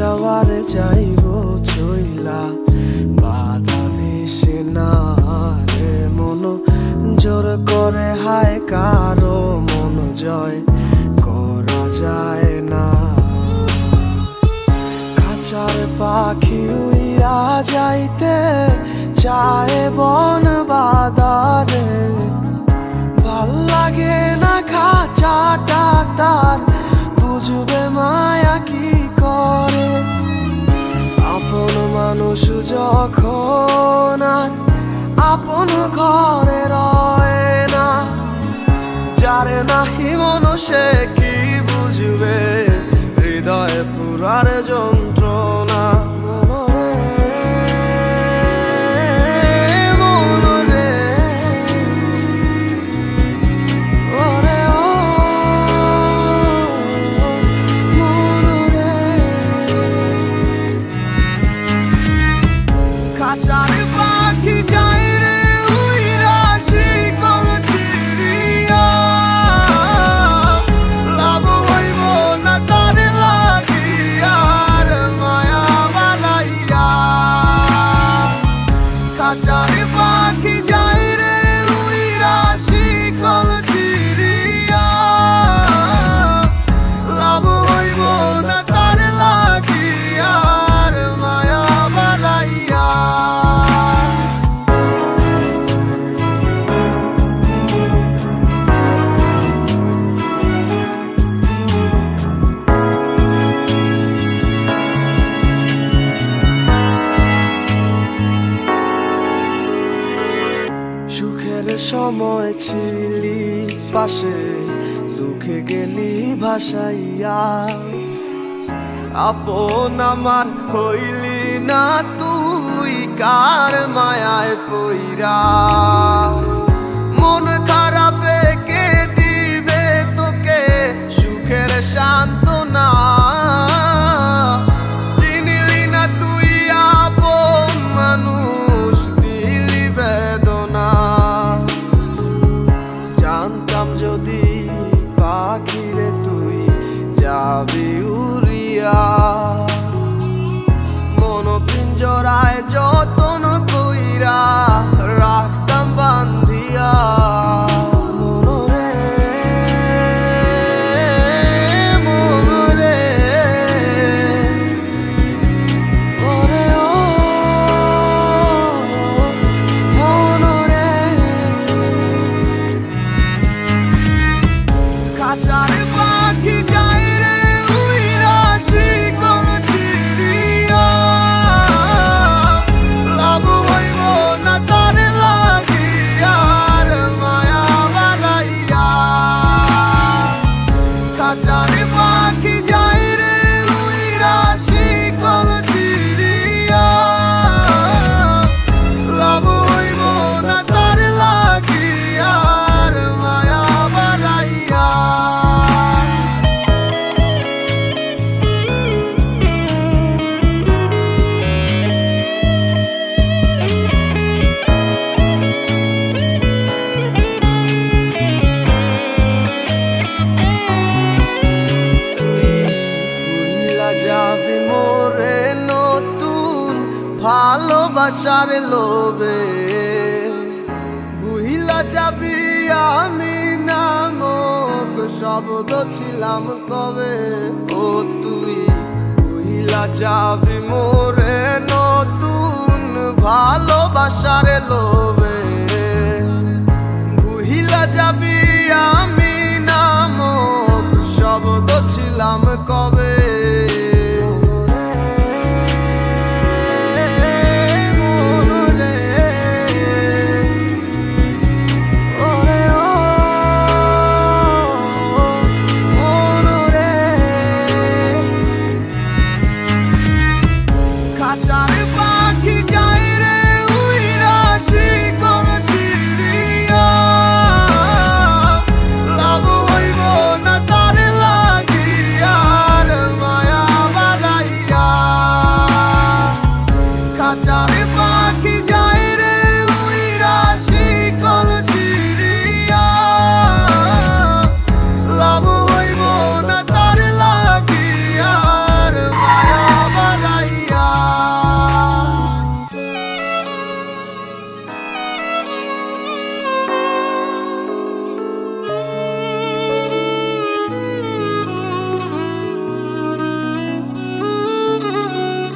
যাইব চইলা। বাধা দিছে না রে মন, জোর করে হায় কারও মন জয় করা যায় না। খাঁচার পাখি উইরা যাইতে চায় বন মনুষে কি বুঝবে? হৃদয় পুরার যন্ত্রণা সময় ছিলি পাশে দুঃখে গেলি ভাসাইয়া। আপন আমার হইলি না তুই কার মায়ায় পইরা? যাবি মোরে নতুন ভালোবাসার লোবে ভুইলা যাবি আমি নামক শব্দ ছিলাম কবে? ও তুই, ভুইলা যাবি মোরে নতুন ভালোবাসার লোবে